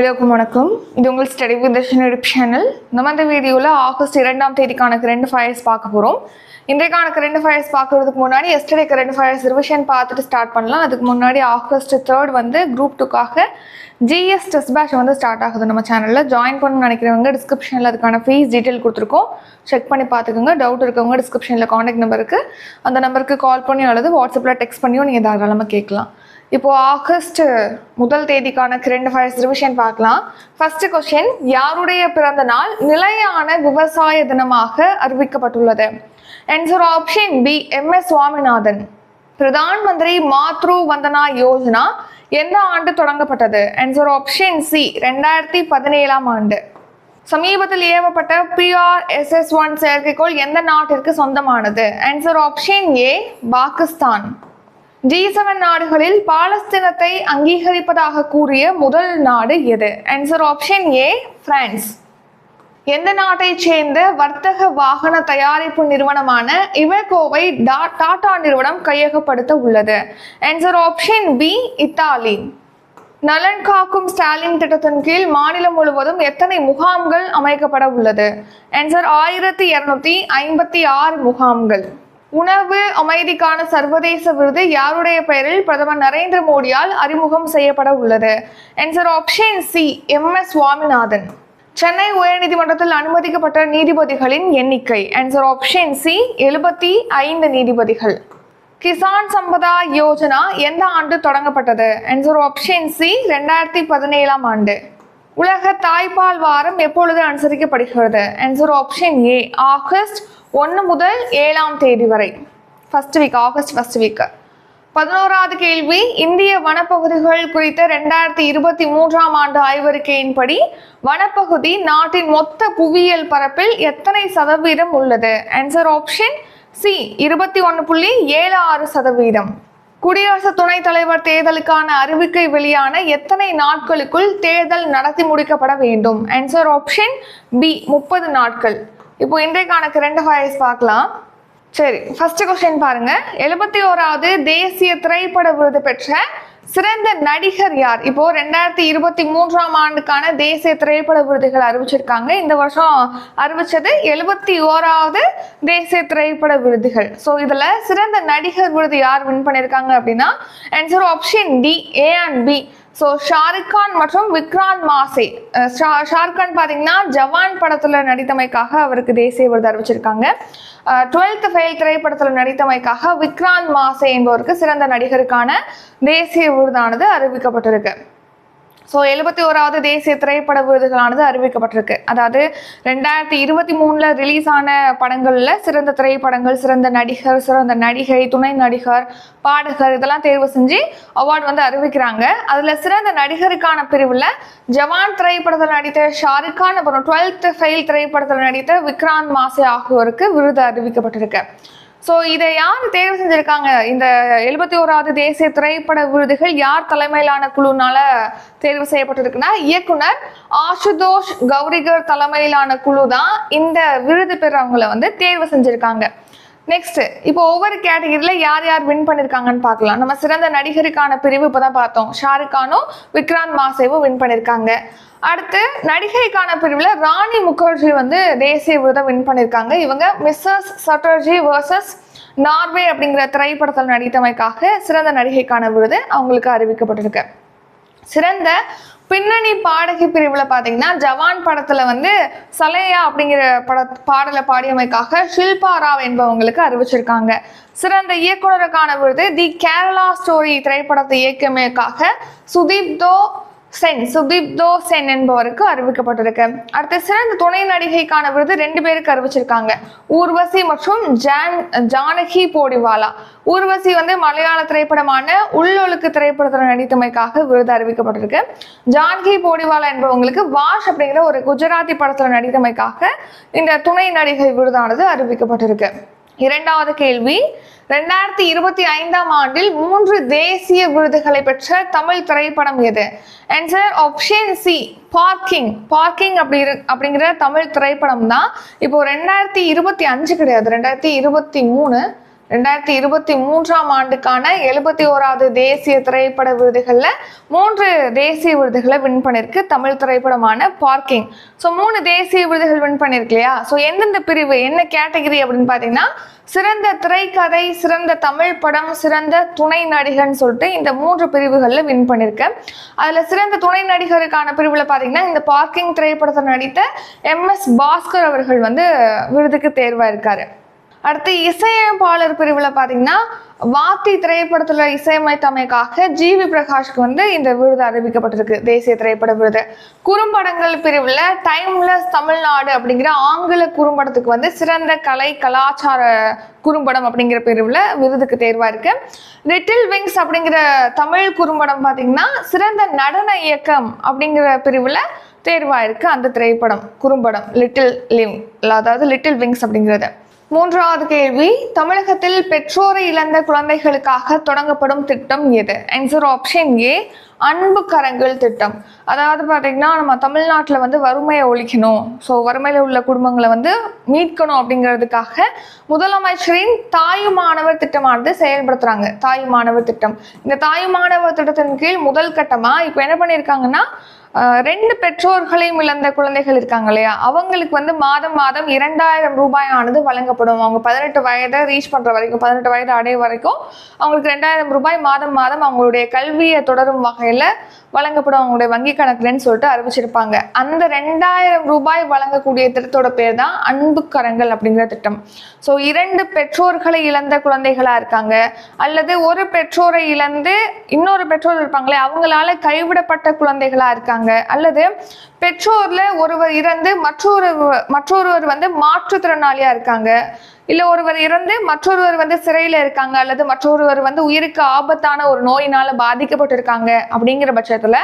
எல்லோருக்கும் வணக்கம். இது உங்கள் ஸ்டடி வித் யூடியூப் சேனல் நம்ம இந்த வீடியோவில் ஆகஸ்ட் இரண்டாம் தேதிக்கான ரெண்டு ஃபயர்ஸ் பார்க்க போகிறோம் இன்றைக்கான கரண்ட் ஃபயர்ஸ் பார்க்கறதுக்கு முன்னாடி எஸ்டர்டே கரண்ட் ஃபயர்ஸ் ரிவிஷன் பார்த்துட்டு ஸ்டார்ட் பண்ணலாம். அதுக்கு முன்னாடி ஆகஸ்ட் தேர்ட் வந்து குரூப் டூக்காக ஜிஎஸ் டெஸ்ட் பேட்ச் வந்து ஸ்டார்ட் ஆகுது நம்ம சேனலில் ஜாயின் பண்ண நினைக்கிறவங்க டிஸ்கிரிப்ஷனில் அதுக்கான ஃபீஸ் டீட்டெயில் கொடுத்துருக்கோம். செக் பண்ணி பார்த்துக்கோங்க. டவுட் இருக்கவங்க டிஸ்கிரிப்ஷனில் காண்டாக்ட் நம்பருக்கு அந்த நம்பருக்கு கால் பண்ணி அல்லது வாட்ஸ்அப்பில் டெக்ஸ்ட் பண்ணியும் நீங்கள் தாராளமாக கேட்கலாம். இப்போ ஆகஸ்ட் முதல் தேதிக்கான கரண்ட் அஃபேர்ஸ் ரிவிஷன் பார்க்கலாம். ஃபர்ஸ்ட் கொஸ்டின் யாருடைய பிறந்த நாள் நிலையான விவசாய தினமாக அறிவிக்கப்பட்டுள்ளது? Answer option B M S Swaminathan. Pradhan Mantri Matru Vandana Yojana எந்த ஆண்டு தொடங்கப்பட்டது? ஆன்சர் ஆப்ஷன் சி ரெண்டாயிரத்தி பதினேழாம் ஆண்டு. சமீபத்தில் ஏவப்பட்ட பிஆர்எஸ்எஸ் ஒன் செயற்கைக்கோள் எந்த நாட்டிற்கு சொந்தமானது? Answer option A Pakistan. G seven நாடுகளில் பாலஸ்தீனத்தை அங்கீகரிப்பதாக கூறிய முதல் நாடு எது? ஆன்சர் ஆப்ஷன் ஏ பிரான்ஸ் எந்த நாட்டைச் சேர்ந்த வர்த்தக வாகன தயாரிப்பு நிறுவனமான இவகோவை டா- டாடா நிறுவனம் கையகப்படுத்த உள்ளது. Answer option B Italy. நலன் காக்கும் ஸ்டாலின் திட்டத்தின் கீழ் மாநிலம் முழுவதும் எத்தனை முகாம்கள் அமைக்கப்பட உள்ளது? ஆன்சர் ஆயிரத்தி இருநூத்தி ஐம்பத்தி ஆறு முகாம்கள். உணவு அமைதிக்கான சர்வதேச விருது யாருடைய பெயரில் பிரதமர் நரேந்திர மோடியால் அறிமுகம் செய்யப்பட உள்ளது? Answer option C M S Swaminathan. Chennai உயர்நீதிமன்றத்தில் அனுமதிக்கப்பட்ட நீதிபதிகளின் எண்ணிக்கை. ஆன்சர் ஆப்ஷன் சி எழுபத்தி ஐந்து நீதிபதிகள். கிசான் சம்பதா யோஜனா எந்த ஆண்டு தொடங்கப்பட்டது? ஆன்சர் ஆப்ஷன் சி ரெண்டாயிரத்தி பதினேழாம் ஆண்டு. உலக தாய்ப்பால் வாரம் எப்பொழுது அனுசரிக்கப்படுகிறது? ஆன்சர் ஆப்ஷன் ஏ ஆகஸ்ட் ஒன்று முதல் ஏழாம் தேதி வரை. First week August first week பதினோராவது கேள்வி இந்திய வனப்பகுதிகள் குறித்த ரெண்டாயிரத்தி இருபத்தி மூன்றாம் ஆண்டு ஆய்வறிக்கையின்படி வனப்பகுதி நாட்டின் மொத்த புவியியல் பரப்பில் எத்தனை சதவீதம் உள்ளது? ஆன்சர் ஆப்ஷன் சி இருபத்தி ஒன்று புள்ளி ஏழு ஆறு சதவீதம். குடியரசு துணைத் தலைவர் தேர்தலுக்கான அறிவிக்கை வெளியான எத்தனை நாட்களுக்குள் தேர்தல் நடத்தி முடிக்கப்பட வேண்டும்? ஆன்சர் ஆப்ஷன் பி முப்பது நாட்கள். இப்போ இன்றைக்கான கரண்ட் அஃபேர்ஸ் பார்க்கலாம். சரி ஃபர்ஸ்ட் கொஸ்டின் பாருங்க. எழுபத்தி ஓராவது தேசிய திரைப்பட விருது பெற்ற சிறந்த நடிகர் யார்? இப்போ ரெண்டாயிரத்தி இருபத்தி மூன்றாம் ஆண்டுக்கான தேசிய திரைப்பட விருதுகள் அறிவிச்சிருக்காங்க. இந்த வருஷம் அறிவிச்சது எழுபத்தி ஓராவது தேசிய திரைப்பட விருதுகள். ஸோ இதுல சிறந்த நடிகர் விருது யார் வின் பண்ணியிருக்காங்க அப்படின்னா answer option D A and B so Shahrukh Khan மற்றும் விக்ராந்த் மாசே ஷா- ஷாருக் கான் பார்த்தீங்கன்னா ஜவான் படத்தில் நடித்தமைக்காக அவருக்கு தேசிய விருது அறிவிச்சிருக்காங்க. Uh, டுவெல்த் ஃபெயில் திரைப்படத்தில் நடித்தமைக்காக விக்ராந்த் மாசே என்பவருக்கு சிறந்த நடிகருக்கான தேசிய விருதானது அறிவிக்கப்பட்டிருக்கு. ஸோ எழுபத்தி ஓராவது தேசிய திரைப்பட விருதுகளானது அறிவிக்கப்பட்டிருக்கு. அதாவது ரெண்டாயிரத்தி இருபத்தி மூணில் ரிலீஸ் ஆன படங்களில் சிறந்த திரைப்படங்கள் சிறந்த நடிகர் சிறந்த நடிகை துணை நடிகர் பாடகர் இதெல்லாம் தேர்வு செஞ்சு அவார்டு வந்து அறிவிக்கிறாங்க. அதில் சிறந்த நடிகருக்கான பிரிவில் ஜவான் திரைப்படத்தில் நடித்த ஷாருக் கான் அப்புறம் டுவெல்த் ஃபெயில் திரைப்படத்தில் நடித்த விக்ராந்த் மாசே ஆகியோருக்கு விருது அறிவிக்கப்பட்டிருக்கு. ஸோ இதை யார் தேர்வு செஞ்சுருக்காங்க? இந்த எழுபத்தி ஓராவது தேசிய திரைப்பட விருதுகள் யார் தலைமையிலான குழுனால தேர்வு செய்யப்பட்டிருக்குன்னா இயக்குனர் ஆசுதோஷ் கௌரிகர் தலைமையிலான குழு தான் இந்த விருது பெறவங்களை வந்து தேர்வு செஞ்சுருக்காங்க. நெக்ஸ்ட் இப்போ ஒவ்வொரு கேட்டகரியில யார் யார் வின் பண்ணிருக்காங்கன்னு பார்க்கலாம். நம்ம சிறந்த நடிகருக்கான பிரிவு இப்போதான் பார்த்தோம். ஷாருக் கானும் விக்ராந்த் மாசேவும் வின் பண்ணிருக்காங்க. அடுத்து நடிகைக்கான பிரிவில் ராணி முகர்ஜி வந்து தேசிய விருதை வின் பண்ணியிருக்காங்க இவங்க மிஸ்ஸஸ் சட்டர்ஜி வர்சஸ் நார்வே அப்படிங்கிற திரைப்படத்தில் நடித்தமைக்காக சிறந்த நடிகைக்கான விருது அவங்களுக்கு அறிவிக்கப்பட்டிருக்கு. சிறந்த பின்னணி பாடகி பிரிவில் பார்த்தீங்கன்னா ஜவான் படத்தில் வந்து சலையா அப்படிங்கிற பட பாடலை பாடியமைக்காக ஷில்பா ராவ் என்பவங்களுக்கு அறிவிச்சிருக்காங்க. சிறந்த இயக்குனருக்கான விருது தி கேரளா ஸ்டோரி திரைப்படத்தை இயக்கியமைக்காக சுதீப் தோ சென் சுதீப் தோ சென் என்பவருக்கு அறிவிக்கப்பட்டிருக்கு. அடுத்து சிறந்த துணை நடிகைக்கான விருது ரெண்டு பேருக்கு அறிவிச்சிருக்காங்க. ஊர்வசி மற்றும் ஜான் ஜானகி போடிவாலா. ஊர்வசி வந்து மலையாள திரைப்படமான உள்ளொழுக்கு திரைப்படத்தில் நடித்தமைக்காக விருது அறிவிக்கப்பட்டிருக்கு. ஜானகி போடிவாலா என்பவங்களுக்கு வாஷ் அப்படிங்கிற ஒரு குஜராத்தி படத்தில் நடித்தமைக்காக இந்த துணை நடிகை விருதானது அறிவிக்கப்பட்டிருக்கு. இரண்டாவது கேள்வி. ரெண்டாயிரத்தி இருபத்தி ஐந்தாம் ஆண்டில் மூன்று தேசிய விருதுகளை பெற்ற தமிழ் திரைப்படம் எது? Answer option C parking parking அப்படி இரு- அப்படிங்கிற தமிழ் திரைப்படம் தான் இப்போ ரெண்டாயிரத்தி இருபத்தி அஞ்சு கிடையாது. ரெண்டாயிரத்தி இருபத்தி மூணு ரெண்டாயிரத்தி இருபத்தி மூன்றாம் ஆண்டுக்கான எழுபத்தி ஓராவது தேசிய திரைப்பட விருதுகளில் மூன்று தேசிய விருதுகளை வின் பண்ணியிருக்கு தமிழ் திரைப்படமான பார்க்கிங். ஸோ மூணு தேசிய விருதுகள் வின் பண்ணியிருக்கு இல்லையா? ஸோ எந்தெந்த பிரிவு என்ன கேட்டகரி அப்படின்னு பார்த்தீங்கன்னா சிறந்த திரைக்கதை சிறந்த தமிழ் படம் சிறந்த துணை நடிகர்னு சொல்லிட்டு இந்த மூன்று பிரிவுகளில் வின் பண்ணியிருக்கேன் அதில் சிறந்த துணை நடிகருக்கான பிரிவில் பார்த்தீங்கன்னா இந்த பார்க்கிங் திரைப்படத்தில் நடித்த எம் எஸ் பாஸ்கர் அவர்கள் வந்து விருதுக்கு தேர்வாக இருக்காரு அடுத்து இசையமைப்பாளர் பிரிவில் பார்த்தீங்கன்னா வாத்தி திரைப்படத்தில் இசையமைத்தமைக்காக ஜி வி பிரகாஷ்க்கு வந்து இந்த விருது அறிவிக்கப்பட்டிருக்கு. தேசிய திரைப்பட விருது. குறும்படங்கள் பிரிவில் டைம்லெஸ் தமிழ்நாடு அப்படிங்கிற ஆங்கில குறும்படத்துக்கு வந்து சிறந்த கலை கலாச்சார குறும்படம் அப்படிங்கிற பிரிவில் விருதுக்கு தேர்வாக இருக்கு. லிட்டில் விங்ஸ் அப்படிங்கிற தமிழ் குறும்படம் பார்த்தீங்கன்னா சிறந்த நடன இயக்கம் அப்படிங்கிற பிரிவில் தேர்வாக இருக்கு அந்த திரைப்படம் குறும்படம். லிட்டில் லிவ் அதாவது லிட்டில் விங்ஸ் அப்படிங்கிறது. மூன்றாவது கேள்வி தமிழகத்தில் பெற்றோரை இழந்த குழந்தைகளுக்காக தொடங்கப்படும் திட்டம் எது? ஆன்சர் ஆப்ஷன் ஏ அன்பு கரங்கள் திட்டம். அதாவது பார்த்தீங்கன்னா நம்ம தமிழ்நாட்டில் வந்து வறுமையை ஒழிக்கணும். ஸோ வறுமையில் உள்ள குடும்பங்களை வந்து மீட்கணும் அப்படிங்கிறதுக்காக முதலமைச்சரின் தாய் மாணவர் திட்டமானது செயல்படுத்துகிறாங்க தாய் மாணவர் திட்டம். இந்த தாய் மாணவர் திட்டத்தின் கீழ் முதல் கட்டமாக இப்போ என்ன பண்ணியிருக்காங்கன்னா ரெண்டு பெற்றோர்களையும் இழந்த குழந்தைகள் இருக்காங்க இல்லையா? அவங்களுக்கு வந்து மாதம் மாதம் இரண்டாயிரம் ரூபாய் ஆனது வழங்கப்படும். அவங்க பதினெட்டு வயதை ரீச் பண்ற வரைக்கும் பதினெட்டு வயது அடைய வரைக்கும் அவங்களுக்கு ரெண்டாயிரம் ரூபாய் மாதம் மாதம் அவங்களுடைய கல்வியை தொடரும் வகையில வழங்கப்படும். அவங்களுடைய வங்கி கணக்குலன்னு சொல்லிட்டு அறிவிச்சிருப்பாங்க. அந்த ரெண்டாயிரம் ரூபாய் வழங்கக்கூடிய திட்டத்தோட பேர் தான் அன்பு கரங்கள் அப்படிங்கிற திட்டம். ஸோ இரண்டு பெற்றோர்களை இழந்த குழந்தைகளா இருக்காங்க. அல்லது ஒரு பெற்றோரை இழந்து இன்னொரு பெற்றோர் இருப்பாங்களே அவங்களால கைவிடப்பட்ட குழந்தைகளா இருக்காங்க. அல்லது பெற்றோர்ல ஒருவர் இறந்து மற்றொரு மற்றொருவர் வந்து மாற்றுத்திறனாளியா இருக்காங்க. இல்ல ஒருவர் இறந்து மற்றொருவர் வந்து சிறையில இருக்காங்க. அல்லது மற்றொருவர் வந்து உயிருக்கு ஆபத்தான ஒரு நோயினால பாதிக்கப்பட்டிருக்காங்க அப்படிங்கிற பட்சத்துல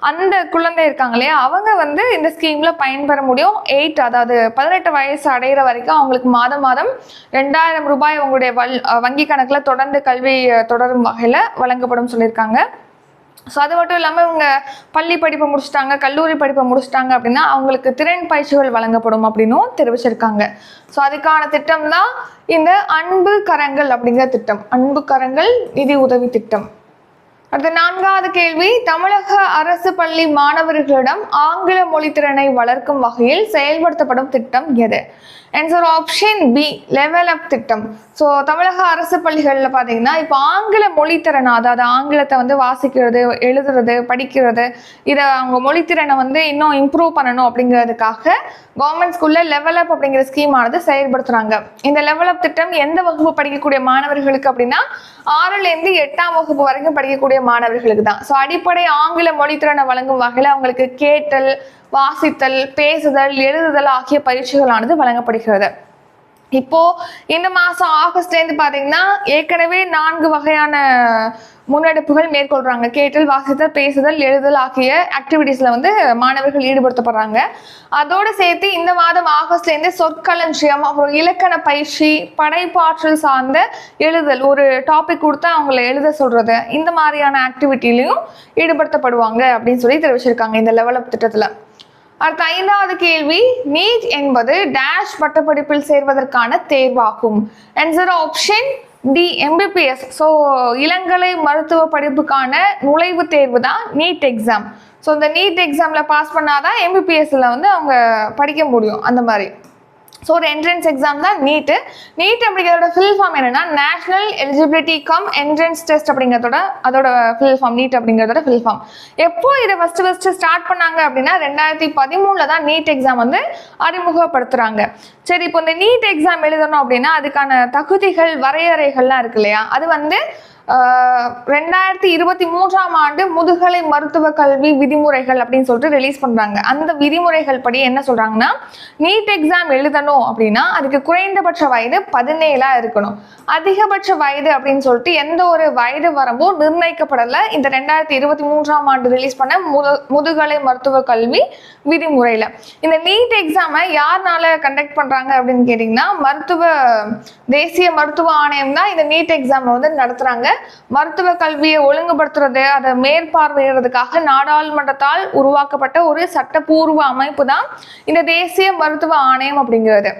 அந்த குழந்தை இருக்காங்க இல்லையா? அவங்க வந்து இந்த ஸ்கீம்ல பயன்பெற முடியும். எயிட் அதாவது பதினெட்டு வயசு அடைகிற வரைக்கும் அவங்களுக்கு மாதம் மாதம் ரெண்டாயிரம் ரூபாய் அவங்களுடைய வல் வங்கி கணக்குல தொடர்ந்து கல்வி தொடரும் வகையில வழங்கப்படும் சொல்லியிருக்காங்க. ஸோ அது மட்டும் இல்லாமல் இவங்க பள்ளி படிப்பை முடிச்சிட்டாங்க கல்லூரி படிப்பை முடிச்சிட்டாங்க அப்படின்னா அவங்களுக்கு திறன் பயிற்சிகள் வழங்கப்படும் அப்படின்னும் தெரிவிச்சிருக்காங்க. ஸோ அதுக்கான திட்டம் தான் இந்த அன்பு கரங்கள் அப்படிங்கிற திட்டம். அன்பு கரங்கள் நிதி உதவி திட்டம். அடுத்த நான்காவது கேள்வி தமிழக அரசு பள்ளி மாணவர்களிடம் ஆங்கில மொழித்திறனை வளர்க்கும் வகையில் செயல்படுத்தப்படும் திட்டம் எது? Answer option B level up திட்டம். ஸோ தமிழக அரசு பள்ளிகளில் பார்த்தீங்கன்னா இப்போ ஆங்கில மொழித்திறன் அதாவது ஆங்கிலத்தை வந்து வாசிக்கிறது எழுதுறது படிக்கிறது இதை அவங்க மொழித்திறனை வந்து இன்னும் இம்ப்ரூவ் பண்ணணும் அப்படிங்கிறதுக்காக கவர்மெண்ட் ஸ்கூலில் லெவல் அப் அப்படிங்கிற ஸ்கீம் ஆனது செயல்படுத்துகிறாங்க இந்த லெவல் அப் திட்டம் எந்த வகுப்பு படிக்கக்கூடிய மாணவர்களுக்கு அப்படின்னா ஆறுலேருந்து எட்டாம் வகுப்பு வரைக்கும் படிக்கக்கூடிய மாணவர்களுக்கு தான். ஸோ அடிப்படை ஆங்கில மொழித்திறனை வழங்கும் வகையில் அவங்களுக்கு கேட்டல் வாசித்தல் பேசுதல் எழுதுதல் ஆகிய பயிற்சிகளானது வழங்கப்படுகிறது. இப்போ இந்த மாதம் ஆகஸ்ட்லேருந்து பார்த்தீங்கன்னா ஏற்கனவே நான்கு வகையான முன்னெடுப்புகள் மேற்கொள்றாங்க. கேட்டல் வாசித்தல் பேசுதல் எழுதல் ஆகிய ஆக்டிவிட்டீஸில் வந்து மாணவர்கள் ஈடுபடுத்தப்படுறாங்க. அதோடு சேர்த்து இந்த மாதம் ஆகஸ்ட்லேருந்து சொற்களஞ்சியம் அப்புறம் இலக்கண பயிற்சி படைப்பாற்றல் சார்ந்த எழுதல் ஒரு டாபிக் கொடுத்து அவங்கள எழுத சொல்றது இந்த மாதிரியான ஆக்டிவிட்டிலையும் ஈடுபடுத்தப்படுவாங்க அப்படின்னு சொல்லி தெரிவிச்சிருக்காங்க இந்த லெவலப் திட்டத்தில். அடுத்த ஐந்தாவது கேள்வி நீட் என்பது டேஷ் பட்டப்படிப்பில் சேர்வதற்கான தேர்வாகும். Answer option D MBBS so இளங்கலை மருத்துவ படிப்புக்கான நுழைவுத் தேர்வு தான் நீட் எக்ஸாம் ஸோ இந்த நீட் எக்ஸாமில் பாஸ் பண்ணாதான் எம்பிபிஎஸ்ல வந்து அவங்க படிக்க முடியும். அந்த மாதிரி. ஸோ ஒரு என்ட்ரன்ஸ் எக்ஸாம் தான் நீட்டு நீட் அப்படிங்கிறதோட ஃபில் ஃபார்ம் என்னன்னா National Eligibility cum Entrance Test அப்படிங்கிறதோட அதோட ஃபில் ஃபார்ம் நீட் அப்படிங்கிறதோட ஃபில் ஃபார்ம் எப்போ இதை ஃபஸ்ட்டு ஃபஸ்ட்டு ஸ்டார்ட் பண்ணாங்க அப்படின்னா ரெண்டாயிரத்தி பதிமூணில் தான் நீட் எக்ஸாம் வந்து அறிமுகப்படுத்துகிறாங்க சரி இப்போ இந்த நீட் எக்ஸாம் எழுதணும் அப்படின்னா அதுக்கான தகுதிகள் வரையறைகள்லாம் இருக்கு இல்லையா? அது வந்து ரெண்டாயிரத்தி இருபத்தி மூன்றாம் ஆண்டு முதுகலை மருத்துவ கல்வி விதிமுறைகள் அப்படின்னு சொல்லிட்டு ரிலீஸ் பண்ணுறாங்க அந்த விதிமுறைகள் படி என்ன சொல்கிறாங்கன்னா நீட் எக்ஸாம் எழுதணும் அப்படின்னா அதுக்கு குறைந்தபட்ச வயது பதினேழா இருக்கணும். அதிகபட்ச வயது அப்படின்னு சொல்லிட்டு எந்த ஒரு வயது வரம்பும் நிர்ணயிக்கப்படலை. இந்த ரெண்டாயிரத்தி இருபத்தி மூன்றாம் ஆண்டு ரிலீஸ் பண்ண முது முதுகலை மருத்துவ கல்வி விதிமுறையில். இந்த நீட் எக்ஸாமை யார்னால கண்டக்ட் பண்ணுறாங்க அப்படின்னு கேட்டிங்கன்னா மருத்துவ தேசிய மருத்துவ ஆணையம் தான் இந்த நீட் எக்ஸாமை வந்து நடத்துகிறாங்க மருத்துவ கல்வியை ஒழுங்குபடுத்துறது அதை மேற்பார்வையிடுறதுக்காக நாடாளுமன்றத்தால் உருவாக்கப்பட்ட ஒரு சட்டப்பூர்வ அமைப்பு தான் இந்த தேசிய மருத்துவ ஆணையம் அப்படிங்கிறது.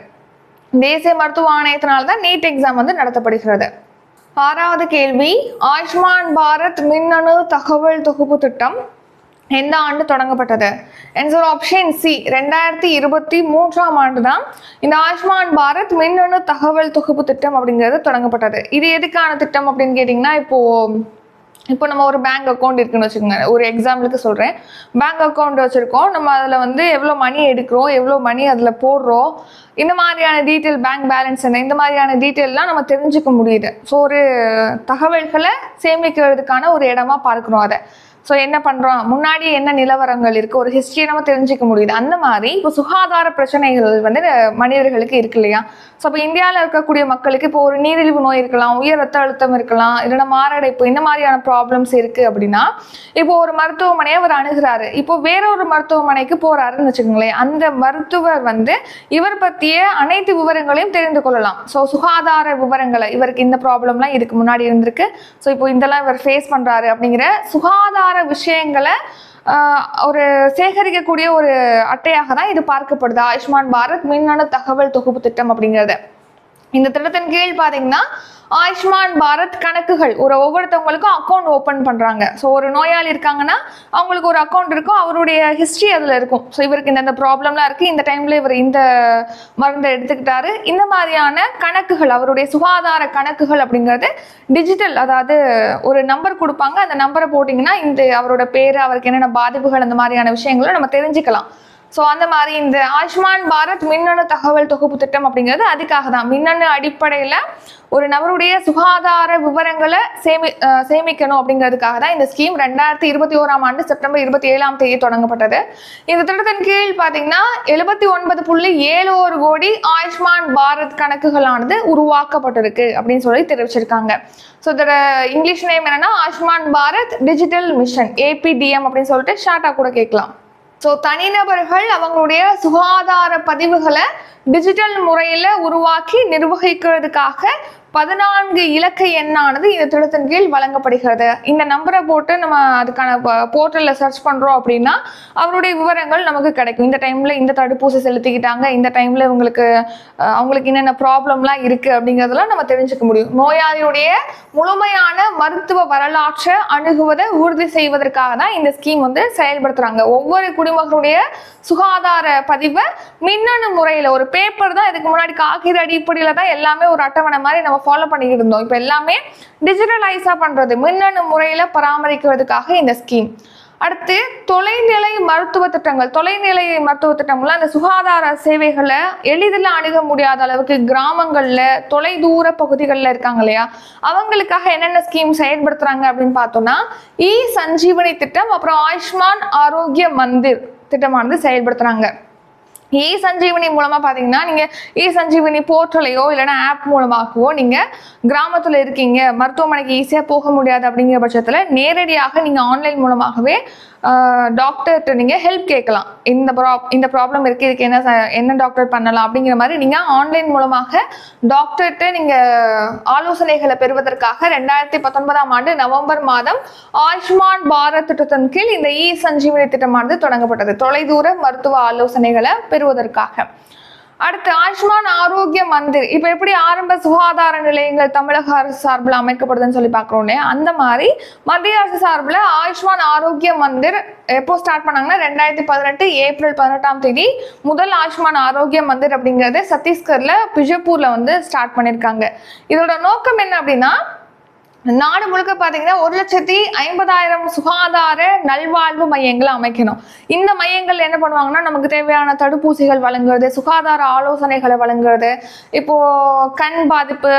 தேசிய மருத்துவ ஆணையத்தினால தான் நீட் எக்ஸாம் வந்து நடத்தப்படுகிறது. ஆறாவது கேள்வி ஆயுஷ்மான் பாரத் மின்னணு தகவல் தொகுப்பு திட்டம் எந்த ஆண்டு தொடங்கப்பட்டது. ஆன்சர் ஆப்ஷன் சி ரெண்டாயிரத்தி இருபத்தி மூன்றாம் ஆண்டு தான் இந்த ஆயுஷ்மான் பாரத் மின்னணு தகவல் தொகுப்பு திட்டம் அப்படிங்கிறது தொடங்கப்பட்டது. இது எதுக்கான திட்டம் அப்படின்னு கேட்டிங்கன்னா இப்போது இப்போ நம்ம ஒரு பேங்க் அக்கௌண்ட் இருக்குன்னு வச்சுக்கோங்க. ஒரு எக்ஸாம்பிளுக்கு சொல்கிறேன் பேங்க் அக்கௌண்ட் வச்சுருக்கோம். நம்ம அதில் வந்து எவ்வளோ மணி எடுக்கிறோம் எவ்வளோ மணி அதில் போடுறோம். இந்த மாதிரியான டீட்டெயில் பேங்க் பேலன்ஸ் என்ன இந்த மாதிரியான டீட்டெயில்லாம் நம்ம தெரிஞ்சுக்க முடியுது. ஸோ ஒரு தகவல்களை சேமிக்கிறதுக்கான ஒரு இடமா பார்க்குறோம் அதை. ஸோ என்ன பண்ணுறோம் முன்னாடி என்ன நிலவரங்கள் இருக்குது ஒரு ஹிஸ்ட்ரியை நம்ம தெரிஞ்சுக்க முடியுது. அந்த மாதிரி இப்போ சுகாதார பிரச்சனைகள் வந்து மனிதர்களுக்கு இருக்கு இல்லையா? ஸோ இப்போ இந்தியாவில் இருக்கக்கூடிய மக்களுக்கு இப்போ ஒரு நீரிழிவு நோய் இருக்கலாம் உயர் ரத்த அழுத்தம் இருக்கலாம் இல்லைன்னா மாரடைப்பு இந்த மாதிரியான ப்ராப்ளம்ஸ் இருக்குது அப்படின்னா இப்போ ஒரு மருத்துவமனையை அவர் அணுகிறாரு. இப்போ வேற ஒரு மருத்துவமனைக்கு போகிறாருன்னு வச்சுக்கோங்களேன். அந்த மருத்துவர் வந்து இவர் பற்றிய அனைத்து விவரங்களையும் தெரிந்து கொள்ளலாம். ஸோ சுகாதார விவரங்களை இவருக்கு இந்த ப்ராப்ளம்லாம் இதுக்கு முன்னாடி இருந்திருக்கு. ஸோ இப்போ இதெல்லாம் இவர் ஃபேஸ் பண்ணுறாரு அப்படிங்கிற சுகாதார விஷயங்களை ஒரு சேகரிக்கக்கூடிய ஒரு அட்டையாக தான் இது பார்க்கப்படுது. ஆயுஷ்மான் பாரத் மின்னணு தகவல் தொகுப்பு திட்டம் அப்படிங்கிறது. இந்த திட்டத்தின் கீழ் பார்த்தீங்கன்னா ஆயுஷ்மான் பாரத் கணக்குகள். ஒரு ஒவ்வொருத்தவங்களுக்கும் அக்கௌண்ட் ஓப்பன் பண்ணுறாங்க ஸோ ஒரு நோயாளி இருக்காங்கன்னா அவங்களுக்கு ஒரு அக்கௌண்ட் இருக்கும். அவருடைய ஹிஸ்ட்ரி அதில் இருக்கும். ஸோ இவருக்கு இந்த ப்ராப்ளம்லாம் இருக்குது இந்த டைமில் இவர் இந்த மருந்தை எடுத்துக்கிட்டாரு. இந்த மாதிரியான கணக்குகள் அவருடைய சுகாதார கணக்குகள் அப்படிங்கிறது டிஜிட்டல் அதாவது ஒரு நம்பர் கொடுப்பாங்க. அந்த நம்பரை போட்டிங்கன்னா இந்த அவரோட பேர் அவருக்கு என்னென்ன பாதிப்புகள் அந்த மாதிரியான விஷயங்களும் நம்ம தெரிஞ்சுக்கலாம். ஸோ அந்த மாதிரி இந்த ஆயுஷ்மான் பாரத் மின்னணு தகவல் தொகுப்பு திட்டம் அப்படிங்கிறது அதுக்காக தான். மின்னணு அடிப்படையில் ஒரு நபருடைய சுகாதார விவரங்களை சேமி சேமிக்கணும் அப்படிங்கிறதுக்காக தான் இந்த ஸ்கீம் ரெண்டாயிரத்தி இருபத்தி ஓராம் ஆண்டு செப்டம்பர் இருபத்தி ஏழாம் தேதி தொடங்கப்பட்டது. இந்த திட்டத்தின் கீழ் பார்த்தீங்கன்னா எழுபத்தி ஒன்பது புள்ளி ஏழு ஒரு கோடி ஆயுஷ்மான் பாரத் கணக்குகளானது உருவாக்கப்பட்டிருக்கு அப்படின்னு சொல்லி தெரிவிச்சிருக்காங்க. ஸோ இதோட இங்கிலீஷ் நேம் என்னன்னா Ayushman Bharat digital mission ABDM அப்படின்னு சொல்லிட்டு ஷார்ட்டாக கூட கேட்கலாம். ஸோ தனிநபர்கள் அவங்களுடைய சுகாதார பதிவுகளை டிஜிட்டல் முறையில் உருவாக்கி நிர்வகிக்கிறதுக்காக பதினான்கு இலக்க எண்ணானது இந்த திட்டத்தின் கீழ் வழங்கப்படுகிறது. இந்த நம்பரை போட்டு நம்ம அதுக்கான போர்ட்டலில் சர்ச் பண்ணுறோம் அப்படின்னா அவருடைய விவரங்கள் நமக்கு கிடைக்கும். இந்த டைமில் இந்த தடுப்பூசி செலுத்திக்கிட்டாங்க இந்த டைமில் இவங்களுக்கு அவங்களுக்கு என்னென்ன ப்ராப்ளம்லாம் இருக்குது அப்படிங்கிறதெல்லாம் நம்ம தெரிஞ்சுக்க முடியும். நோயாளியுடைய முழுமையான மருத்துவ வரலாற்றை அணுகுவதை உறுதி செய்வதற்காக தான் இந்த ஸ்கீம் வந்து செயல்படுத்துகிறாங்க ஒவ்வொரு குடிமகனுடைய சுகாதார பதிவை மின்னணு முறையில் ஒரு பேப்பர் தான் இதுக்கு முன்னாடி காகித அடிப்படையில் தான் எல்லாமே ஒரு அட்டவணை மாதிரி நம்ம ஃபாலோ பண்ணிக்கிட்டு இருந்தோம். இப்போ எல்லாமே டிஜிட்டலைஸாக பண்ணுறது மின்னணு முறையில் பராமரிக்கிறதுக்காக இந்த ஸ்கீம் அடுத்து தொலைநிலை மருத்துவ திட்டங்கள். தொலைநிலை மருத்துவ திட்டங்கள்லாம் அந்த சுகாதார சேவைகளை எளிதில் அணுக முடியாத அளவுக்கு கிராமங்களில் தொலைதூர பகுதிகளில் இருக்காங்க இல்லையா? அவங்களுக்காக என்னென்ன ஸ்கீம் செயல்படுத்துறாங்க அப்படின்னு பார்த்தோம்னா இ சஞ்சீவனி திட்டம் அப்புறம் ஆயுஷ்மான் ஆரோக்கிய மந்திர் திட்டமானது செயல்படுத்துகிறாங்க இ சஞ்சீவனி மூலமாக பார்த்தீங்கன்னா நீங்கள் இ சஞ்சீவனி போர்ட்டலையோ இல்லைன்னா ஆப் மூலமாகவோ நீங்கள் கிராமத்தில் இருக்கீங்க மருத்துவமனைக்கு ஈஸியாக போக முடியாது அப்படிங்கிற பட்சத்தில் நேரடியாக நீங்கள் ஆன்லைன் மூலமாகவே டாக்டர்கிட்ட நீங்கள் ஹெல்ப் கேட்கலாம். இந்த ப்ரா இந்த ப்ராப்ளம் இருக்குது இதுக்கு என்ன ச- என்ன டாக்டர் பண்ணலாம் அப்படிங்கிற மாதிரி நீங்கள் ஆன்லைன் மூலமாக டாக்டர்கிட்ட நீங்கள் ஆலோசனைகளை பெறுவதற்காக ரெண்டாயிரத்தி பத்தொன்பதாம் ஆண்டு நவம்பர் மாதம் ஆயுஷ்மான் பாரத் திட்டத்தின் கீழ் இந்த இ சஞ்சீவனி திட்டமானது தொடங்கப்பட்டது. தொலைதூர மருத்துவ ஆலோசனைகளை பெறுவதற்காக அடுத்து ஆயுஷ்மான் ஆரோக்கிய மந்திர். இப்போ எப்படி ஆரம்ப சுகாதார நிலையங்கள் தமிழக அரசு சார்பில் அமைக்கப்படுதுன்னு சொல்லி பார்க்குறோன்னே அந்த மாதிரி மத்திய அரசு சார்பில் ஆயுஷ்மான் ஆரோக்கிய மந்திர் எப்போ ஸ்டார்ட் பண்ணாங்கன்னா ரெண்டாயிரத்தி பதினெட்டு ஏப்ரல் பதினெட்டாம் தேதி முதல் ஆயுஷ்மான் ஆரோக்கிய மந்திர் அப்படிங்கிறது சத்தீஸ்கர்ல பிஜப்பூரில் வந்து ஸ்டார்ட் பண்ணியிருக்காங்க இதோட நோக்கம் என்ன அப்படின்னா நாடு முழுக்க பார்த்தீங்கன்னா ஒரு லட்சத்தி ஐம்பதாயிரம் சுகாதார நல்வாழ்வு மையங்களை அமைக்கணும். இந்த மையங்கள் என்ன பண்ணுவாங்கன்னா நமக்கு தேவையான தடுப்பூசிகள் வழங்குறது சுகாதார ஆலோசனைகளை வழங்குறது இப்போ கண் பாதிப்பு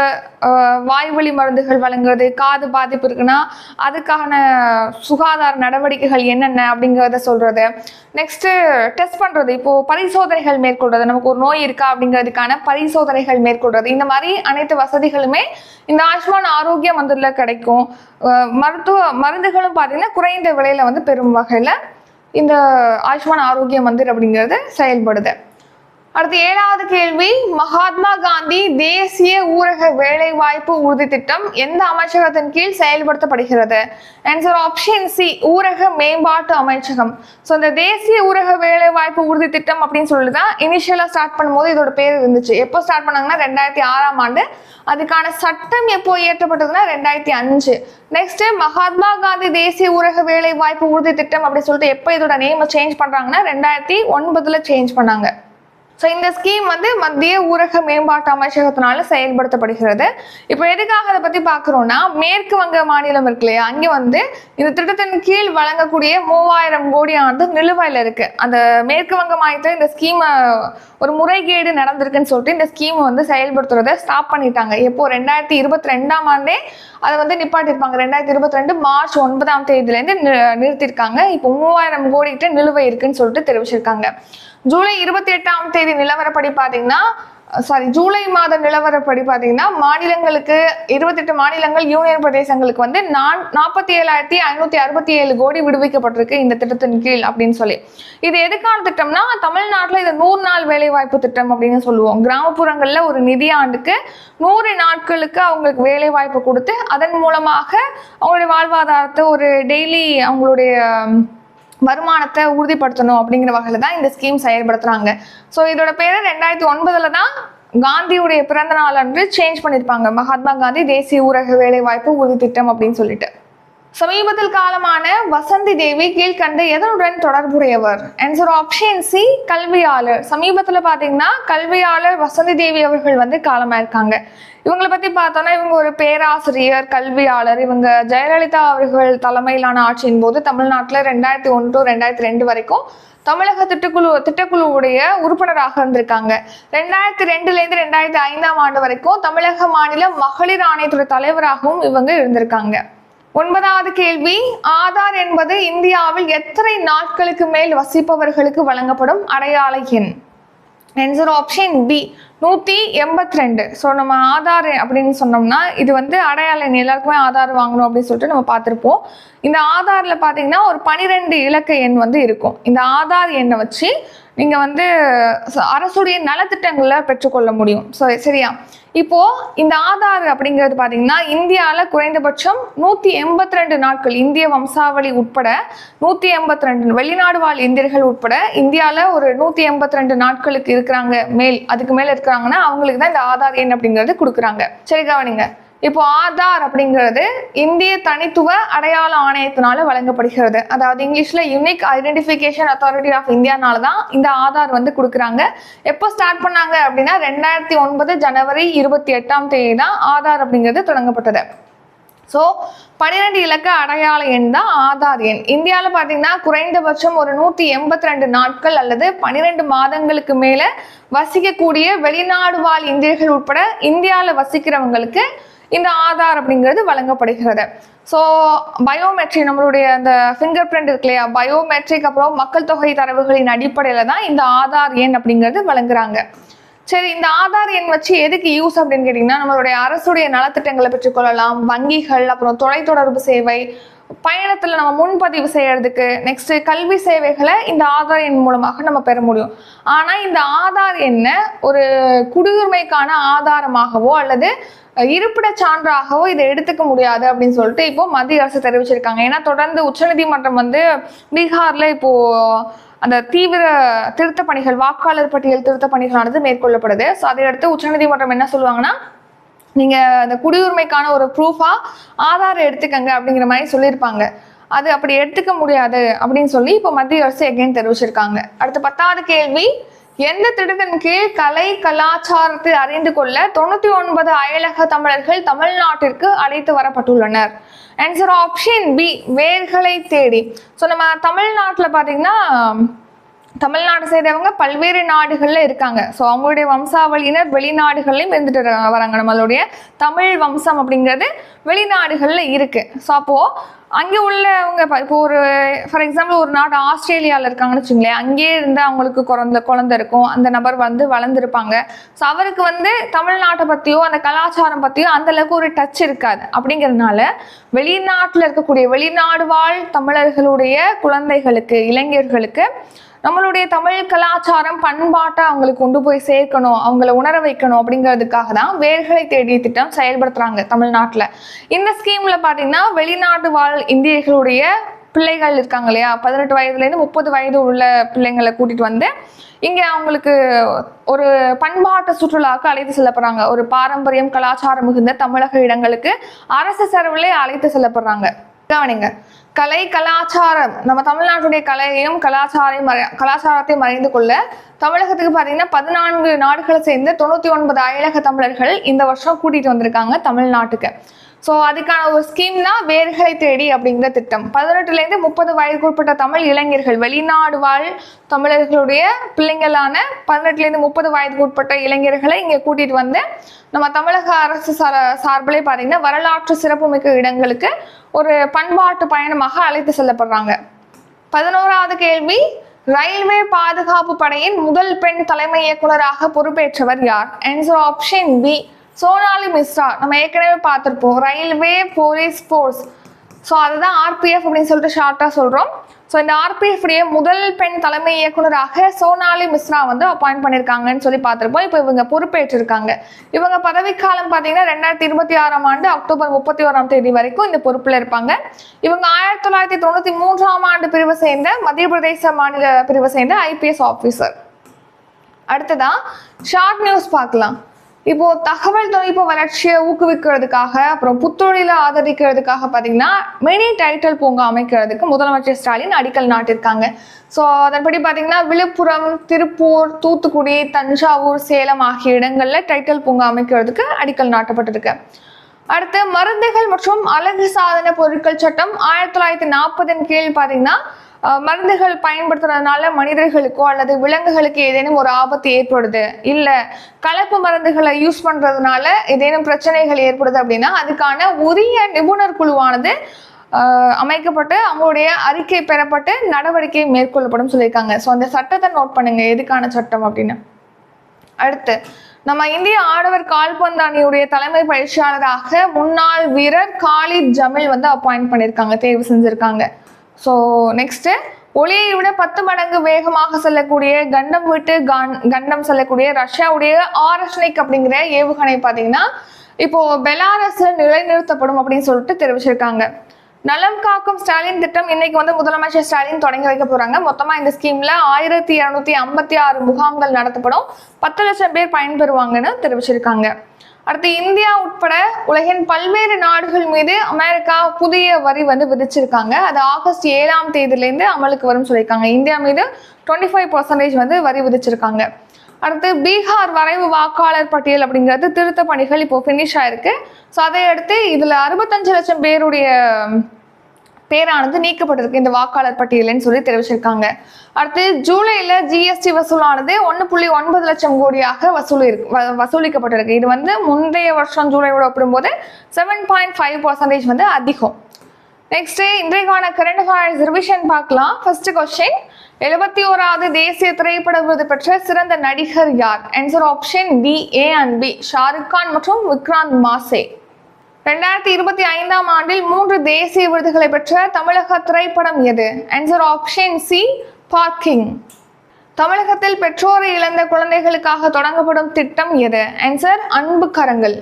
வாய்வழி மருந்துகள் வழங்குறது காது பாதிப்பு இருக்குன்னா அதுக்கான சுகாதார நடவடிக்கைகள் என்னென்ன அப்படிங்கிறத சொல்றது. நெக்ஸ்ட் டெஸ்ட் பண்றது இப்போ பரிசோதனைகள் மேற்கொள்றது நமக்கு ஒரு நோய் இருக்கா அப்படிங்கிறதுக்கான பரிசோதனைகள் மேற்கொள்றது. இந்த மாதிரி அனைத்து வசதிகளுமே இந்த ஆயுஷ்மான் ஆரோக்கிய விலையில் கிடைக்கும் மருத்துவ மருந்துகளும் பார்த்தீங்கன்னா குறைந்த விலையில் வந்து பெறும் வகையில் இந்த ஆயுஷ்மான் ஆரோக்கிய மந்திர் அப்படிங்கிறது செயல்படுது. அடுத்து ஏழாவது கேள்வி மகாத்மா காந்தி தேசிய ஊரக வேலை வாய்ப்பு உறுதி திட்டம் எந்த அமைச்சகத்தின் கீழ் செயல்படுத்தப்படுகிறது? ஆன்சர் ஆப்ஷன் சி ஊரக மேம்பாட்டு அமைச்சகம். ஸோ இந்த தேசிய ஊரக வேலை வாய்ப்பு உறுதி திட்டம் அப்படின்னு சொல்லி தான் இனிஷியலாக ஸ்டார்ட் பண்ணும்போது இதோட பேர் இருந்துச்சு. எப்போ ஸ்டார்ட் பண்ணாங்கன்னா ரெண்டாயிரத்தி ஆறாம் ஆண்டு. அதுக்கான சட்டம் எப்போ இயற்றப்பட்டதுன்னா ரெண்டாயிரத்தி அஞ்சு. நெக்ஸ்ட் மகாத்மா காந்தி தேசிய ஊரக வேலை வாய்ப்பு உறுதி திட்டம் அப்படின்னு சொல்லிட்டு எப்போ இதோட நேமை சேஞ்ச் பண்றாங்கன்னா ரெண்டாயிரத்தி ஒன்பதுல சேஞ்ச் பண்ணாங்க. ஸோ இந்த ஸ்கீம் வந்து மத்திய ஊரக மேம்பாட்டு அமைச்சகத்தினால செயல்படுத்தப்படுகிறது. இப்போ எதுக்காக அதை பற்றி பார்க்குறோம்னா மேற்கு வங்க மாநிலம் இருக்கு இல்லையா? அங்கே வந்து இந்த திட்டத்தின் கீழ் வழங்கக்கூடிய மூவாயிரம் கோடி ஆண்டு நிலுவையில் இருக்கு. அந்த மேற்கு வங்க மாநிலத்தில் இந்த ஸ்கீமை ஒரு முறைகேடு நடந்திருக்குன்னு சொல்லிட்டு இந்த ஸ்கீம் வந்து செயல்படுத்துறதை ஸ்டாப் பண்ணிட்டாங்க. எப்போ? ரெண்டாயிரத்தி இருபத்தி ரெண்டாம் ஆண்டே அதை வந்து நிப்பாட்டிருப்பாங்க. ரெண்டாயிரத்தி இருபத்தி ரெண்டு மார்ச் ஒன்பதாம் தேதியிலேருந்து நிறுத்திருக்காங்க. இப்போ மூவாயிரம் கோடிக்கிட்ட நிலுவை இருக்குன்னு சொல்லிட்டு தெரிவிச்சிருக்காங்க. ஜூலை இருபத்தி எட்டாம் தேதி நிலவரப்படி பார்த்தீங்கன்னா சாரி ஜூலை மாத நிலவரப்படி பார்த்தீங்கன்னா மாநிலங்களுக்கு இருபத்தெட்டு மாநிலங்கள் யூனியன் பிரதேசங்களுக்கு வந்து நான் நாற்பத்தி ஏழாயிரத்தி ஐநூற்றி அறுபத்தி ஏழு கோடி விடுவிக்கப்பட்டிருக்கு இந்த திட்டத்தின் கீழ் அப்படின்னு சொல்லி. இது எதுக்கான திட்டம்னா தமிழ்நாட்டில் இது நூறு நாள் வேலைவாய்ப்பு திட்டம் அப்படின்னு சொல்லுவோம். கிராமப்புறங்களில் ஒரு நிதியாண்டுக்கு நூறு நாட்களுக்கு அவங்களுக்கு வேலை வாய்ப்பு கொடுத்து அதன் மூலமாக அவங்களுடைய வாழ்வாதாரத்தை ஒரு டெய்லி அவங்களுடைய வருமானத்தை உறுதிப்படுத்தணும் அப்படிங்கிற வகையில் தான் இந்த ஸ்கீம் செயல்படுத்துறாங்க. ஸோ இதோட பேர் ரெண்டாயிரத்தி ஒன்பதுல தான் காந்தியுடைய பிறந்த நாள் அன்று சேஞ்ச் பண்ணியிருப்பாங்க மகாத்மா காந்தி தேசிய ஊரக வேலைவாய்ப்பு உறுதி திட்டம் அப்படின்னு சொல்லிட்டு. சமீபத்தில் காலமான வசந்தி தேவி கீழ்கண்ட எதனுடன் தொடர்புடையவர்? ஆன்சர் ஆப்ஷன் சி கல்வியாளர். சமீபத்தில் பார்த்தீங்கன்னா கல்வியாளர் வசந்தி தேவி அவர்கள் வந்து காலமாயிருக்காங்க இவங்களை பற்றி பார்த்தோன்னா இவங்க ஒரு பேராசிரியர் கல்வியாளர். இவங்க ஜெயலலிதா அவர்கள் தலைமையிலான ஆட்சியின் போது தமிழ்நாட்டில் ரெண்டாயிரத்தி ஒன்று டு ரெண்டாயிரத்தி ரெண்டு வரைக்கும் தமிழக திட்டக்குழு திட்டக்குழுவுடைய உறுப்பினராக இருந்திருக்காங்க. ரெண்டாயிரத்தி ரெண்டுலேருந்து ரெண்டாயிரத்தி ஐந்தாம் ஆண்டு வரைக்கும் தமிழக மாநில மகளிர் ஆணையத்துறை தலைவராகவும் இவங்க இருந்திருக்காங்க. ஒன்பதாவது கேள்வி. ஆதார் என்பது இந்தியாவில் எத்தனை நாட்களுக்கு மேல் வசிப்பவர்களுக்கு வழங்கப்படும் அடையாள எண்? ஆன்சர் ஆப்ஷன் பி நூற்றி எண்பத்தி ரெண்டு ஸோ நம்ம ஆதார் அப்படின்னு சொன்னோம்னா இது வந்து அடையாள எண். எல்லாருக்குமே ஆதார் வாங்கணும் அப்படின்னு சொல்லிட்டு நம்ம பார்த்துருப்போம். இந்த ஆதாரில் பார்த்தீங்கன்னா ஒரு பனிரெண்டு இலக்க எண் வந்து இருக்கும். இந்த ஆதார் எண்ணை வச்சு நீங்கள் வந்து அரசுடைய நலத்திட்டங்களை பெற்றுக்கொள்ள முடியும். ஸோ சரியா? இப்போது இந்த ஆதார் அப்படிங்கிறது பார்த்தீங்கன்னா இந்தியாவில் குறைந்தபட்சம் நூற்றி எண்பத்தி ரெண்டு நாட்கள் இந்திய வம்சாவளி உட்பட நூற்றி எண்பத்தி ரெண்டு வெளிநாடு வாழ் இந்தியர்கள் உட்பட இந்தியாவில் ஒரு நூற்றி எண்பத்தி ரெண்டு நாட்களுக்கு இருக்கிறாங்க மேல் அதுக்கு மேலே இருக்கிறாங்கன்னா அவங்களுக்கு தான் இந்த ஆதார் எண் அப்படிங்கிறது கொடுக்குறாங்க. சரி கவனிங்க. இப்போ ஆதார் அப்படிங்கிறது இந்திய தனித்துவ அடையாள ஆணையத்தினால வழங்கப்படுகிறது. அதாவது இங்கிலீஷ்ல யுனிக் ஐடென்டிஃபிகேஷன் அத்தாரிட்டி ஆஃப் இந்தியானால தான் இந்த ஆதார் வந்து கொடுக்குறாங்க. எப்போ ஸ்டார்ட் பண்ணாங்க அப்படின்னா ரெண்டாயிரத்தி ஒன்பது ஜனவரி இருபத்தி எட்டாம் தேதி தான் ஆதார் அப்படிங்கிறது தொடங்கப்பட்டது. ஸோ பன்னிரெண்டு இலக்க அடையாள எண் தான் ஆதார் எண். இந்தியாவில் பார்த்தீங்கன்னா குறைந்தபட்சம் ஒரு நூற்றி எண்பத்தி ரெண்டு நாட்கள் அல்லது பன்னிரெண்டு மாதங்களுக்கு மேலே வசிக்கக்கூடிய வெளிநாடு வாழ் இந்தியர்கள் உட்பட இந்தியாவில் வசிக்கிறவங்களுக்கு இந்த ஆதார் அப்படிங்கிறது வழங்கப்படுகிறது. ஸோ பயோமெட்ரிக் நம்மளுடைய அந்த ஃபிங்கர் பிரிண்ட் இருக்கு இல்லையா? பயோமெட்ரிக் அப்புறம் மக்கள் தொகை தரவுகளின் அடிப்படையில் தான் இந்த ஆதார் எண் அப்படிங்கிறது வழங்குறாங்க. சரி இந்த ஆதார் எண் வச்சு எதுக்கு யூஸ் அப்படின்னு கேட்டிங்கன்னா நம்மளுடைய அரசுடைய நலத்திட்டங்களை பெற்றுக்கொள்ளலாம் வங்கிகள் அப்புறம் தொலைத்தொடர்பு சேவை பயணத்தில் நம்ம முன்பதிவு செய்யறதுக்கு நெக்ஸ்ட் கல்வி சேவைகளை இந்த ஆதார் எண் மூலமாக நம்ம பெற முடியும். ஆனால் இந்த ஆதார் எண்ணை ஒரு குடியுரிமைக்கான ஆதாரமாகவோ அல்லது இருப்பிட சான்றாகவோ இதை எடுத்துக்க முடியாது அப்படின்னு சொல்லிட்டு இப்போ மத்திய அரசு தெரிவிச்சிருக்காங்க. ஏன்னா தொடர்ந்து உச்சநீதிமன்றம் வந்து பீகார்ல இப்போ அந்த தீவிர திருத்த பணிகள் வாக்காளர் பட்டியல் திருத்த பணிகளானது மேற்கொள்ளப்படுது. ஸோ அதை அடுத்து உச்சநீதிமன்றம் என்ன சொல்லுவாங்கன்னா நீங்க அந்த குடியுரிமைக்கான ஒரு ப்ரூஃபா ஆதார் எடுத்துக்கங்க அப்படிங்கிற மாதிரி சொல்லியிருப்பாங்க. அது அப்படி எடுத்துக்க முடியாது அப்படின்னு சொல்லி இப்போ மத்திய அரசு எகைன் தெரிவிச்சிருக்காங்க. அடுத்த பத்தாவது கேள்வி. எந்த திட்டத்தின் கீழ் கலை கலாச்சாரத்தை அறிந்து கொள்ள தொண்ணூத்தி ஒன்பது அயலக தமிழர்கள் தமிழ்நாட்டிற்கு அழைத்து வரப்பட்டுள்ளனர். ஆன்சர் ஆப்ஷன் பி வேர்களை தேடி. ஸோ நம்ம தமிழ்நாட்டில் பார்த்தீங்கன்னா தமிழ்நாடு சேர்ந்தவங்க பல்வேறு நாடுகளில் இருக்காங்க. ஸோ அவங்களுடைய வம்சாவளியினர் வெளிநாடுகள்லையும் இருந்துட்டு வர- வராங்க. நம்மளுடைய தமிழ் வம்சம் அப்படிங்கிறது வெளிநாடுகளில் இருக்குது ஸோ அப்போது அங்கே உள்ளவங்க இப்போ இப்போ ஒரு ஃபார் எக்ஸாம்பிள் ஒரு நாடு ஆஸ்திரேலியாவில் இருக்காங்கன்னு வச்சுங்களேன் அங்கேயே இருந்து அவங்களுக்கு குழந்த குழந்தை இருக்கும். அந்த நபர் வந்து வளர்ந்துருப்பாங்க. ஸோ அவருக்கு வந்து தமிழ்நாட்டை பற்றியோ அந்த கலாச்சாரம் பற்றியோ அந்தளவுக்கு ஒரு டச் இருக்காது. அப்படிங்கிறதுனால வெளிநாட்டில் இருக்கக்கூடிய வெளிநாடு வாழ் தமிழர்களுடைய குழந்தைகளுக்கு இளைஞர்களுக்கு நம்மளுடைய தமிழ் கலாச்சாரம் பண்பாட்டை அவங்களுக்கு கொண்டு போய் சேர்க்கணும் அவங்கள உணர வைக்கணும் அப்படிங்கிறதுக்காக தான் வேர்களை தேடிய திட்டம் செயல்படுத்துறாங்க தமிழ்நாட்டில். இந்த ஸ்கீம்ல பார்த்தீங்கன்னா வெளிநாட்டு வாழ் இந்தியர்களுடைய பிள்ளைகள் இருக்காங்க இல்லையா? பதினெட்டு வயதுலேருந்து முப்பது வயது உள்ள பிள்ளைங்களை கூட்டிகிட்டு வந்து இங்கே அவங்களுக்கு ஒரு பண்பாட்டு சுற்றுலாவுக்கு அழைத்து செல்லப்படுறாங்க. ஒரு பாரம்பரியம் கலாச்சாரம் மிகுந்த தமிழக இடங்களுக்கு அரசு செலவுலேயே அழைத்து செல்லப்படுறாங்க. கவனிங்க. கலை கலாச்சாரம். நம்ம தமிழ்நாட்டுடைய கலையையும் கலாச்சாரையும் மறை- கலாச்சாரத்தையும் அறிந்து கொள்ள தமிழகத்துக்கு பார்த்தீங்கன்னா பதினான்கு நாடுகளை சேர்ந்து தொண்ணூற்றி ஒன்பது அயலக தமிழர்கள் இந்த வருஷம் கூட்டிட்டு வந்திருக்காங்க தமிழ்நாட்டுக்கு. ஸோ அதுக்கான ஒரு ஸ்கீம் தான் வேர்களை தேடி அப்படிங்கிற திட்டம். பதினெட்டுலேருந்து முப்பது வயதுக்குட்பட்ட தமிழ் இளைஞர்கள் வெளிநாடு வாழ் தமிழர்களுடைய பிள்ளைங்களான பதினெட்டுலேருந்து முப்பது வயதுக்குட்பட்ட இளைஞர்களை இங்கே கூட்டிகிட்டு வந்து நம்ம தமிழக அரசு சார சார்பிலே பார்த்தீங்கன்னா வரலாற்று சிறப்புமிக்க இடங்களுக்கு ஒரு பண்பாட்டு பயணமாக அழைத்து செல்லப்படுறாங்க. பதினோராவது கேள்வி ரயில்வே பாதுகாப்பு படையின் முதல் பெண் தலைமை இயக்குனராக பொறுப்பேற்றவர் யார்? Answer option B Sonali Mishra நம்ம ஏற்கனவே பார்த்துருப்போம். ரயில்வே போலீஸ் ஃபோர்ஸ் ஸோ அதுதான் ஆர்பிஎஃப் அப்படின்னு சொல்லிட்டு ஷார்ட்டாக சொல்கிறோம் ஸோ இந்த ஆர்பிஎஃப்டைய முதல் பெண் தலைமை இயக்குனராக சோனாலி மிஸ்ரா வந்து அப்பாயிண்ட் பண்ணியிருக்காங்கன்னு சொல்லி பார்த்துருப்போம். இப்போ இவங்க பொறுப்பேற்றிருக்காங்க. இவங்க பதவிக்காலம் பார்த்தீங்கன்னா ரெண்டாயிரத்தி இருபத்தி ஆறாம் ஆண்டு அக்டோபர் முப்பத்தி ஓராம் தேதி வரைக்கும் இந்த பொறுப்பில் இருப்பாங்க. இவங்க ஆயிரத்தி தொள்ளாயிரத்தி தொண்ணூற்றி மூன்றாம் ஆண்டு பிரிவை சேர்ந்த மத்திய பிரதேச மாநில பிரிவை சேர்ந்த ஐபிஎஸ் ஆஃபீஸர் அடுத்ததான் ஷார்ட் நியூஸ் பார்க்கலாம். இப்போ தகவல் தொழில்நுட்ப வளர்ச்சியை ஊக்குவிக்கிறதுக்காக அப்புறம் புத்தொழிலை ஆதரிக்கிறதுக்காக பார்த்தீங்கன்னா மினி டைட்டில் பூங்கா அமைக்கிறதுக்கு முதலமைச்சர் ஸ்டாலின் அடிக்கல் நாட்டிருக்காங்க ஸோ அதன்படி பார்த்தீங்கன்னா விழுப்புரம் திருப்பூர் தூத்துக்குடி தஞ்சாவூர் சேலம் ஆகிய இடங்களில் டைட்டில் பூங்கா அமைக்கிறதுக்கு அடிக்கல் நாட்டப்பட்டிருக்கு. அடுத்து மருந்துகள் மற்றும் அழகு சாதன பொருட்கள் சட்டம் ஆயிரத்தி தொள்ளாயிரத்தி நாற்பதின் கீழ் பார்த்தீங்கன்னா மருந்துகள் பயன்படுத்துறதுனால மனிதர்களுக்கோ அல்லது விலங்குகளுக்கு ஏதேனும் ஒரு ஆபத்து ஏற்படுது. இல்லை கலப்பு மருந்துகளை யூஸ் பண்ணுறதுனால ஏதேனும் பிரச்சனைகள் ஏற்படுது அப்படின்னா அதுக்கான உரிய நிபுணர் குழுவானது அமைக்கப்பட்டு அவங்களுடைய அறிக்கை பெறப்பட்டு நடவடிக்கை மேற்கொள்ளப்படும் சொல்லியிருக்காங்க. ஸோ அந்த சட்டத்தை நோட் பண்ணுங்க. எதுக்கான சட்டம் அப்படின்னு. அடுத்து நம்ம இந்திய ஆடவர் கால்பந்து அணியுடைய தலைமை பயிற்சியாளராக முன்னாள் வீரர் காலித் ஜமில் வந்து அப்பாயிண்ட் பண்ணியிருக்காங்க. தேர்வு செஞ்சிருக்காங்க. ஸோ நெக்ஸ்ட்டு ஒளியை விட பத்து மடங்கு வேகமாக செல்லக்கூடிய கண்டம் விட்டு கான் கண்டம் செல்லக்கூடிய ரஷ்யாவுடைய ஆரஷ்னிக் அப்படிங்கிற ஏவுகணை பார்த்தீங்கன்னா இப்போ பெலாரஸ்ல நிலைநிறுத்தப்படும் அப்படின்னு சொல்லிட்டு தெரிவிச்சிருக்காங்க. நலம் காக்கும் ஸ்டாலின் திட்டம் இன்னைக்கு வந்து முதலமைச்சர் ஸ்டாலின் தொடங்கி வைக்க போறாங்க. மொத்தமா இந்த ஸ்கீம்ல ஆயிரத்தி இருநூத்தி ஐம்பத்தி ஆறு முகாம்கள் நடத்தப்படும். பத்து லட்சம் பேர் பயன்பெறுவாங்கன்னு தெரிவிச்சிருக்காங்க. அடுத்து இந்தியா உட்பட உலகின் பல்வேறு நாடுகள் மீது அமெரிக்கா புதிய வரி வந்து விதிச்சிருக்காங்க. அது ஆகஸ்ட் ஏழாம் தேதியிலேருந்து அமலுக்கு வரும் சொல்லியிருக்காங்க. இந்தியா மீது டுவெண்ட்டி ஃபைவ் பர்சன்டேஜ் வந்து வரி விதிச்சிருக்காங்க. அடுத்து பீகார் வரைவு வாக்காளர் பட்டியல் அப்படிங்கிறது திருத்த பணிகள் இப்போ ஃபினிஷ் ஆயிருக்கு. ஸோ அதை அடுத்து இதில் அறுபத்தஞ்சு லட்சம் பேருடைய பேரானது நீக்கப்பட்டிருக்கு. இந்த வாக்காளர் பட்டியல்னு சொல்லி தெரிவிச்சிருக்காங்க. அடுத்து ஜூலைல ஜிஎஸ்டி வசூலானது ஒன்று புள்ளி ஒன்பது லட்சம் கோடியாக வசூல் இருக்கு வ- வசூலிக்கப்பட்டிருக்கு. இது வந்து முந்தைய வருஷம் ஜூலையோட ஒப்பிடும்போது செவன் பாயிண்ட் ஃபைவ் பர்சன்டேஜ் வந்து அதிகம். நெக்ஸ்ட் இன்றைக்கான கரண்ட் அஃபேர்ஸ் ரிவிஷன் பார்க்கலாம். ஃபர்ஸ்ட் கொஸ்டின் எழுபத்தி ஓராவது தேசிய திரைப்பட விருது பெற்ற சிறந்த நடிகர் யார்? Answer option B A and B Shahrukh Khan மற்றும் விக்ராந்த் மாசே. ரெண்டாயிரத்தி இருபத்தி ஐந்தாம் ஆண்டில் மூன்று தேசிய விருதுகளை பெற்ற தமிழக திரைப்படம் எது? ஆன்சர் ஆப்ஷன் சி பார்க்கிங் தமிழகத்தில் பெற்றோரை இழந்த குழந்தைகளுக்காக தொடங்கப்படும் திட்டம் எது? ஆன்சர் அன்பு கரங்கள்.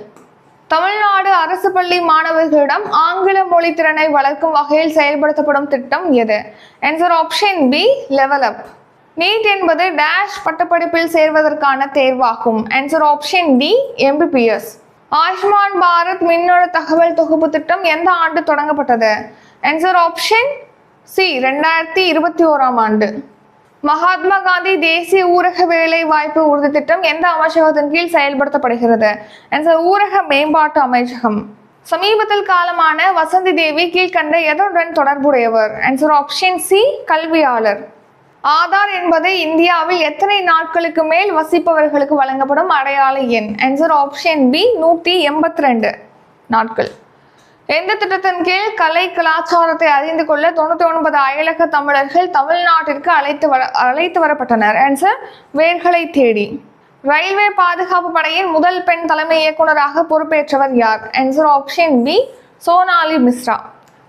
தமிழ்நாடு அரசு பள்ளி மாணவர்களிடம் ஆங்கில மொழி திறனை வளர்க்கும் வகையில் செயல்படுத்தப்படும் திட்டம் எது? Answer option B level up NEET என்பது டேஷ் பட்டப்படிப்பில் சேர்வதற்கான தேர்வாகும். Answer option D MBBS Ayushman Bharat மின்னணு தகவல் தொகுப்பு திட்டம் எந்த ஆண்டு தொடங்கப்பட்டது? ஆன்சர் ஆப்ஷன் சி ரெண்டாயிரத்தி இருபத்தி ஓராம் ஆண்டு. மகாத்மா காந்தி தேசிய ஊரக வேலை வாய்ப்பு உறுதி திட்டம் எந்த அமைச்சகத்தின் கீழ் செயல்படுத்தப்படுகிறது? ஆன்சர் ஊரக மேம்பாட்டு அமைச்சகம். சமீபத்தில் காலமான வசந்தி தேவி கீழ்கண்ட எதனுடன் தொடர்புடையவர்? ஆன்சர் ஆப்ஷன் சி கல்வியாளர். ஆதார் என்பது இந்தியாவில் எத்தனை நாட்களுக்கு மேல் வசிப்பவர்களுக்கு வழங்கப்படும் அடையாள எண்? ஆன்சர் ஆப்ஷன் பி நூற்றி எண்பத்தி ரெண்டு நாட்கள். எந்த திட்டத்தின் கீழ் கலை கலாச்சாரத்தை அறிந்து கொள்ள தொண்ணூற்றி ஒன்பது அயலக தமிழர்கள் தமிழ்நாட்டிற்கு அழைத்து வர அழைத்து வரப்பட்டனர்? ஆன்சர் வேர்களை தேடி. ரயில்வே பாதுகாப்பு படையின் முதல் பெண் தலைமை இயக்குனராக பொறுப்பேற்றவர் யார்? Answer option B Sonali Mishra.